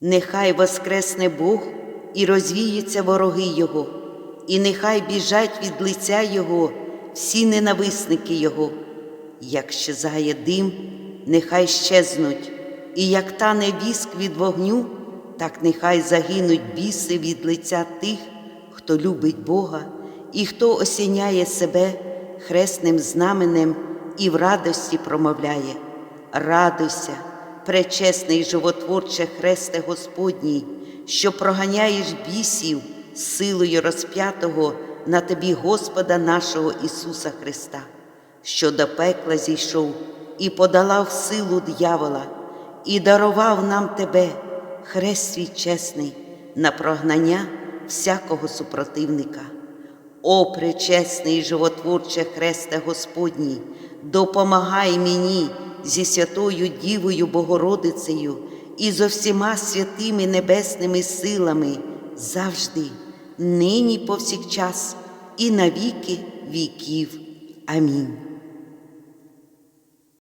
Нехай воскресне Бог і розвіються вороги Його, і нехай біжать від лиця Його всі ненависники Його. Як щезає дим, нехай щезнуть, і як тане віск від вогню, так нехай загинуть біси від лиця тих, хто любить Бога і хто осяняє себе хресним знаменем і в радості промовляє: Радуйся, пречесний животворче хресте Господній, що проганяєш бісів силою розп'ятого на тобі Господа нашого Ісуса Христа, що до пекла зійшов і подолав силу дьявола, і дарував нам тебе, хрест свій чесний, на прогнання всякого супротивника. О, пречесний животворче хресте Господній, допомагай мені зі святою Дівою Богородицею і зо всіма святими небесними силами завжди, нині повсякчас і на віки віків. Амінь.